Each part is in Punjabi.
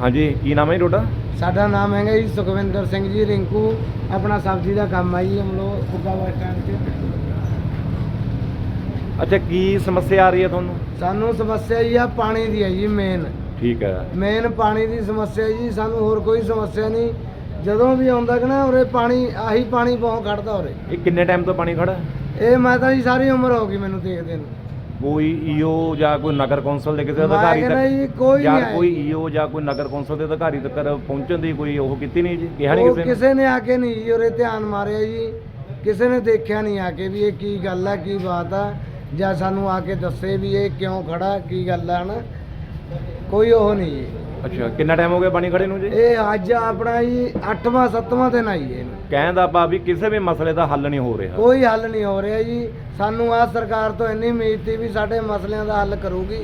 ਹਾਂਜੀ ਕੀ ਨਾਮ ਹੈ ਜੀ ਤੁਹਾਡਾ? ਸਾਡਾ ਨਾਮ ਹੈਗਾ ਜੀ ਸੁਖਵਿੰਦਰ ਸਿੰਘ ਜੀ ਰਿੰਕੂ। ਆਪਣਾ ਸਬਜ਼ੀ ਦਾ ਕੰਮ ਹੈ ਜੀ ਹਮ ਲੋਗ ਫੁੱਗਾ ਬੱਸ ਸਟੈਂਡ 'ਚ। ਅੱਛਾ ਕੀ ਸਮੱਸਿਆ ਆ ਰਹੀ ਹੈ ਤੁਹਾਨੂੰ? ਸਾਨੂੰ ਸਮੱਸਿਆ ਜੀ ਆ ਪਾਣੀ ਦੀ ਹੈ ਜੀ ਮੇਨ ਠੀਕ ਹੈ। ਮੇਨ ਪਾਣੀ ਦੀ ਸਮੱਸਿਆ ਜੀ ਸਾਨੂੰ ਹੋਰ ਕੋਈ ਸਮੱਸਿਆ ਨਹੀਂ। ਜਦੋਂ ਵੀ ਆਉਂਦਾ ਕਿ ਨਾ ਉਰੇ ਪਾਣੀ ਆਹੀ ਪਾਣੀ ਬਹੁਤ ਖੜਦਾ ਉਰੇ। ਇਹ ਕਿੰਨੇ ਟਾਈਮ ਤੋਂ ਪਾਣੀ ਖੜਾ ਹੈ? ਇਹ ਮੈਂ ਤਾਂ ਜੀ ਸਾਰੀ ਉਮਰ ਹੋ ਗਈ ਮੈਨੂੰ ਦੇਖਦੇ ਨੂੰ। ਕੋਈ ਈਓ ਜਾਂ ਕੋਈ ਨਗਰ ਕੌਂਸਲ ਦੇ ਕਿਸੇ ਅਧਿਕਾਰੀ ਕਹਿੰਦਾ ਜੀ ਤੱਕ ਕੋਈ ਜਾਂ ਨਹੀਂ ਆਇਆ ਕੋਈ। ਈਓ ਜਾਂ ਕੋਈ ਨਗਰ ਕੌਂਸਲ ਦੇ ਅਧਿਕਾਰੀ ਤੱਕ ਪਹੁੰਚਣ ਦੀ ਕੋਈ ਉਹ ਕੀਤੀ ਨਹੀਂ ਜੀ? ਕਿਹਾ ਨਹੀਂ ਉਹ ਕਿਸੇ ਨੇ? ਕਿਸੇ ਨੇ ਆ ਕੇ ਨਹੀਂ ਜੀ ਉਰੇ ਧਿਆਨ ਮਾਰਿਆ ਜੀ। ਕਿਸੇ ਨੇ ਦੇਖਿਆ ਨਹੀਂ ਆ ਕੇ ਵੀ ਇਹ ਕੀ ਗੱਲ ਆ ਕੀ ਬਾਤ ਆ। ਜਾਂ ਸਾਨੂੰ ਆ ਕੇ ਦੱਸੇ ਵੀ ਇਹ ਕਿਉਂ ਖੜਾ ਕੀ ਗੱਲ ਆ ਨਾ ਕੋਈ ਉਹ ਨਹੀਂ ਜੀ। ਅੱਛਾ ਕਿੰਨਾ ਟਾਈਮ ਹੋ ਗਿਆ ਪਾਣੀ ਖੜੇ ਨੂੰ ਜੀ? ਇਹ ਅੱਜ ਆਪਣਾ ਜੀ 8ਵਾਂ 7ਵਾਂ ਦਿਨ ਆਈ ਇਹਨੂੰ ਕਹਿਣ ਦਾ ਭਾਵ ਵੀ ਕਿਸੇ ਵੀ ਮਸਲੇ ਦਾ ਹੱਲ ਨਹੀਂ ਹੋ ਰਿਹਾ। ਕੋਈ ਹੱਲ ਨਹੀਂ ਹੋ ਰਿਹਾ ਜੀ। ਸਾਨੂੰ ਆ ਸਰਕਾਰ ਤੋਂ ਇੰਨੀ ਉਮੀਦ ਸੀ ਵੀ ਸਾਡੇ ਮਸਲਿਆਂ ਦਾ ਹੱਲ ਕਰੂਗੀ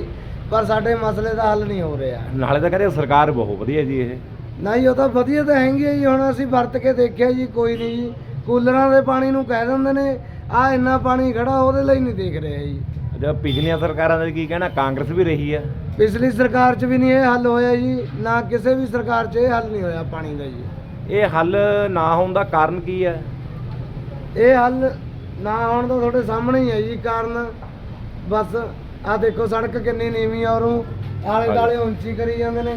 ਪਰ ਸਾਡੇ ਮਸਲੇ ਦਾ ਹੱਲ ਨਹੀਂ ਹੋ ਰਿਹਾ। ਨਾਲੇ ਤਾਂ ਕਹਿੰਦੇ ਸਰਕਾਰ ਬਹੁਤ ਵਧੀਆ ਜੀ ਇਹ। ਨਹੀਂ ਉਹ ਤਾਂ ਵਧੀਆ ਤਾਂ ਹੈਗੀ ਜੀ। ਹੁਣ ਅਸੀਂ ਵਰਤ ਕੇ ਦੇਖਿਆ ਜੀ ਕੋਈ ਨਹੀਂ ਜੀ। ਕੂਲਰਾਂ ਦੇ ਪਾਣੀ ਨੂੰ ਕਹਿ ਦਿੰਦੇ ਨੇ ਆ ਇੰਨਾ ਪਾਣੀ ਖੜਾ ਉਹਦੇ ਲਈ ਨਹੀਂ ਦੇਖ ਰਿਹਾ ਜੀ। ਅੱਛਾ ਪਿਛਲੀਆਂ ਸਰਕਾਰਾਂ ਦਾ ਕੀ ਕਹਿਣਾ ਕਾਂਗਰਸ ਵੀ ਰਹੀ ਹੈ ਪਿਛਲੀ ਸਰਕਾਰ 'ਚ ਵੀ ਨਹੀਂ ਇਹ ਹੱਲ ਹੋਇਆ ਜੀ ਨਾ ਕਿਸੇ ਵੀ ਸਰਕਾਰ 'ਚ ਇਹ ਹੱਲ ਨਹੀਂ ਹੋਇਆ ਪਾਣੀ ਦਾ ਜੀ। ਇਹ ਹੱਲ ਨਾ ਹੋਣ ਦਾ ਕਾਰਨ ਕੀ ਹੈ? ਇਹ ਹੱਲ ਨਾ ਹੋਣ ਦਾ ਤੁਹਾਡੇ ਸਾਹਮਣੇ ਹੀ ਹੈ ਜੀ ਕਾਰਨ ਬਸ ਆ ਦੇਖੋ ਸੜਕ ਕਿੰਨੀ ਨੀਵੀਂ ਆ ਔਰੋਂ ਆਲੇ ਦਾਲੇ ਉੱਚੀ ਕਰੀ ਜਾਂਦੇ ਨੇ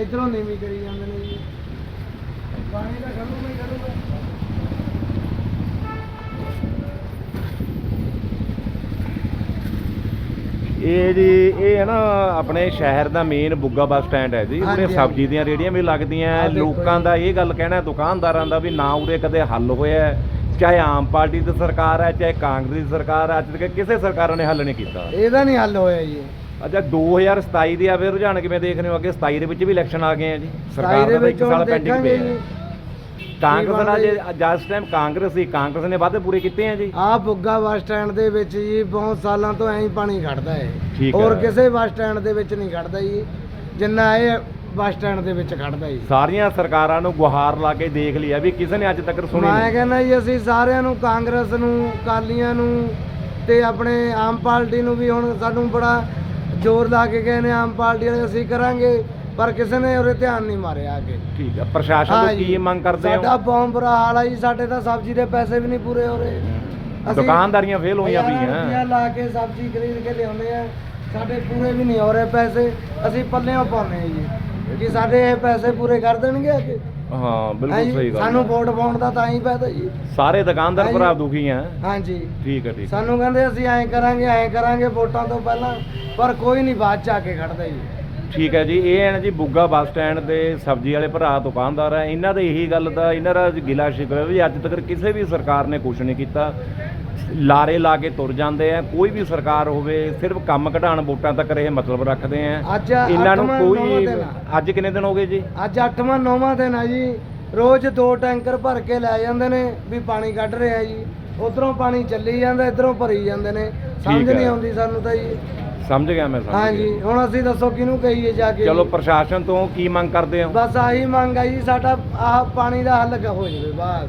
ਇਧਰੋਂ ਨੀਵੀਂ ਕਰੀ ਜਾਂਦੇ ਨੇ ਜੀ। ਪਾਣੀ ਦਾ ਖੜੂਗਾ ਹੀ ਖੜੂਗਾ ਇਹ ਜੀ ਇਹ ਹੈ ਨਾ ਆਪਣੇ ਸ਼ਹਿਰ ਦਾ ਮੇਨ ਬੁੱਗਾ ਬੱਸ ਸਟੈਂਡ ਹੈ ਜੀ। ਉਰੇ ਸਬਜ਼ੀ ਦੀਆਂ ਰੇੜੀਆਂ ਵੀ ਲੱਗਦੀਆਂ ਲੋਕਾਂ। ਦਾ ਇਹ ਗੱਲ ਕਹਿਣਾ ਦੁਕਾਨਦਾਰਾਂ ਦਾ ਵੀ ਨਾ ਉਰੇ ਕਦੇ ਹੱਲ ਹੋਇਆ। ਚਾਹੇ ਆਮ ਪਾਰਟੀ ਦੀ ਸਰਕਾਰ ਹੈ ਚਾਹੇ ਕਾਂਗਰਸ ਦੀ ਸਰਕਾਰ ਹੈ ਅੱਜ ਤੱਕ ਕਿਸੇ ਸਰਕਾਰਾਂ ਨੇ ਹੱਲ ਨਹੀਂ ਕੀਤਾ। ਇਹਦਾ ਨਹੀਂ ਹੱਲ ਹੋਇਆ ਜੀ। ਅੱਛਾ 2027 ਦੀ ਆ ਫਿਰ ਰੁਝਾਨ ਕਿਵੇਂ ਦੇਖ ਰਹੇ ਹੋ? ਅੱਗੇ 27 ਦੇ ਵਿੱਚ ਵੀ ਇਲੈਕਸ਼ਨ ਆ ਗਏ ਆ ਜੀ। ਸਰਕਾਰ ਦੇ ਵਿੱਚ ਸਾਲ ਪੈਂਡਿੰਗ ਜੀ ਹੈ। ਕਾਂਗਰਸ ਨਾਲ ਜੇ। ਜਿਸ ਟਾਈਮ ਕਾਂਗਰਸ ਸੀ ਕਾਂਗਰਸ ਨੇ ਵਾਅਦੇ ਪੂਰੇ ਕੀਤੇ ਆ ਜੀ ਆ ਬੁੱਗਾ ਬੱਸ ਸਟੈਂਡ ਦੇ ਵਿੱਚ ਜੀ ਬਹੁਤ ਸਾਲਾਂ ਤੋਂ ਐਂ ਹੀ ਪਾਣੀ ਖੜਦਾ ਹੈ ਹੋਰ। ਕਿਸੇ ਬੱਸ ਸਟੈਂਡ ਦੇ ਵਿੱਚ ਨਹੀਂ ਖੜਦਾ ਜੀ ਜਿੰਨਾ ਇਹ ਬੱਸ ਸਟੈਂਡ ਦੇ ਵਿੱਚ ਖੜਦਾ ਜੀ ਸਾਰੀਆਂ ਸਰਕਾਰਾਂ ਨੂੰ ਗੁਹਾਰ ਲਾ ਕੇ ਦੇਖ ਲਿਆ ਵੀ ਕਿਸੇ ਨੇ ਅੱਜ ਤੱਕ ਸੁਣੀ ਮੈਂ ਨਹੀਂ ਕਹਿੰਦਾ ਜੀ ਅਸੀਂ ਸਾਰਿਆਂ ਨੂੰ ਕਾਂਗਰਸ ਨੂੰ ਕਾਲੀਆਂ ਨੂੰ ਤੇ ਆਪਣੇ ਆਮ ਪਾਰਟੀ ਨੂੰ ਵੀ ਹੁਣ ਸਾਨੂੰ ਬੜਾ ਜ਼ੋਰ ਲਾ ਕੇ ਗਏ ਨੇ ਆਮ ਪਾਰਟੀ ਵਾਲੇ ਅਸੀਂ ਕਰਾਂਗੇ ਪਰ ਕਿਸੇ ਨੇ ਉਰੇ ਧਿਆਨ ਨਹੀਂ ਮਾਰਿਆ ਆ ਕੇ ਠੀਕ ਹੈ ਪ੍ਰਸ਼ਾਸਨ ਤੋਂ। ਕੀ ਮੰਗ ਕਰਦੇ ਸਾਡਾ ਹੋ? ਬਹੁਤ ਬੁਰਾ ਹਾਲ ਆ ਜੀ ਸਾਡੇ ਤਾਂ ਸਬਜ਼ੀ ਦੇ ਪੈਸੇ ਵੀ ਨਹੀਂ ਪੂਰੇ ਹੋ ਰਹੇ। ਅਸੀਂ ਦੁਕਾਨਦਾਰੀਆਂ ਫੇਲ ਹੋਈਆਂ ਹਜ਼ਾਰਾਂ ਪਈਆਂ। ਰੁਪਈਆ ਲਾ ਕੇ ਸਬਜ਼ੀ ਖਰੀਦ ਕੇ ਲਿਆਉਂਦੇ ਆ। ਸਾਡੇ ਪੂਰੇ ਵੀ ਨਹੀਂ ਹੋ ਰਹੇ ਪੈਸੇ। ਅਸੀਂ ਪੱਲਿਓਂ ਪਾਉਂਦੇ ਆ ਜੀ। ਕਿ ਸਾਡੇ ਇਹ ਪੈਸੇ ਪੂਰੇ ਕਰ ਦੇਣਗੇ ਆ ਕੇ ਹਾਂ ਹੈਂ ਬਿਲਕੁਲ ਜੀ? ਸਹੀ ਗੱਲ ਸਾਨੂੰ ਹੈ। ਵੋਟ ਪਾਉਣ ਦਾ ਤਾਂ ਹੀ ਫਾਇਦਾ ਜੀ। ਸਾਰੇ ਦੁਕਾਨਦਾਰ ਭਰਾ? ਦੁਖੀ ਆ। ਹਾਂਜੀ। ਠੀਕ ਹੈ ਠੀਕ। ਸਾਨੂੰ ਕਹਿੰਦੇ ਅਸੀਂ ਐਂ ਕਰਾਂਗੇ ਐਂ ਕਰਾਂਗੇ ਵੋਟਾਂ ਤੋਂ ਪਹਿਲਾਂ ਪਰ ਕੋਈ ਨਹੀਂ ਬਾਅਦ ਚ ਆ ਕੇ ਖੜਦਾ ਜੀ। ਠੀਕ ਹੈ ਜੀ ਇਹ ਹੈ ਨਾ ਜੀ ਬੁੱਗਾ ਬੱਸ ਸਟੈਂਡ ਦੇ ਸਬਜ਼ੀ ਵਾਲੇ ਭਰਾ ਦੁਕਾਨਦਾਰ ਆ ਇਹਨਾਂ ਦਾ ਇਹੀ ਗੱਲ ਦਾ ਇਹਨਾਂ ਦਾ ਗਿਲਾ ਸ਼ਿਕਵਾ ਵੀ ਅੱਜ ਤੱਕ ਕਿਸੇ ਵੀ ਸਰਕਾਰ ਨੇ ਕੁਝ ਨਹੀਂ ਕੀਤਾ। ਲਾਰੇ ਲਾ ਕੇ ਤੁਰ ਜਾਂਦੇ ਆ ਕੋਈ ਵੀ ਸਰਕਾਰ ਹੋਵੇ ਸਿਰਫ ਕੰਮ ਕਢਾਣ ਵੋਟਾਂ ਤੱਕ ਇਹ ਮਤਲਬ ਰੱਖਦੇ ਆ। ਇਹਨਾਂ ਨੂੰ ਕੋਈ। ਅੱਜ ਕਿੰਨੇ ਦਿਨ ਹੋ ਗਏ ਜੀ? ਅੱਜ 8ਵਾਂ 9ਵਾਂ ਦਿਨ ਆ ਜੀ। ਰੋਜ਼ ਦੋ ਟੈਂਕਰ ਭਰ ਕੇ ਲੈ ਜਾਂਦੇ ਨੇ ਵੀ ਪਾਣੀ ਕੱਢ ਰਹੇ ਜੀ। ਉਧਰੋਂ ਪਾਣੀ ਚੱਲੀ ਜਾਂਦਾ ਇਧਰੋਂ ਭਰੀ ਜਾਂਦੇ ਨੇ। ਸਮਝ। ਨਹੀਂ ਆਉਂਦੀ ਸਾਨੂੰ ਤਾਂ ਜੀ। ਸਮਝ ਗਿਆ ਮੈਂ ਸਮਝ ਹਾਂਜੀ ਗਿਆ ਹੁਣ ਅਸੀਂ ਦੱਸੋ ਕਿਹਨੂੰ ਕਹੀਏ ਜਾ ਕੇ? ਚਲੋ? ਪ੍ਰਸ਼ਾਸਨ ਤੋਂ ਕੀ ਮੰਗ ਕਰਦੇ ਹੋ? ਬਸ ਆਹੀ ਮੰਗ ਆ ਜੀ ਸਾਡਾ ਆਹ ਪਾਣੀ ਦਾ ਹੱਲ ਹੋ ਜਾਵੇ ਬਾਅਦ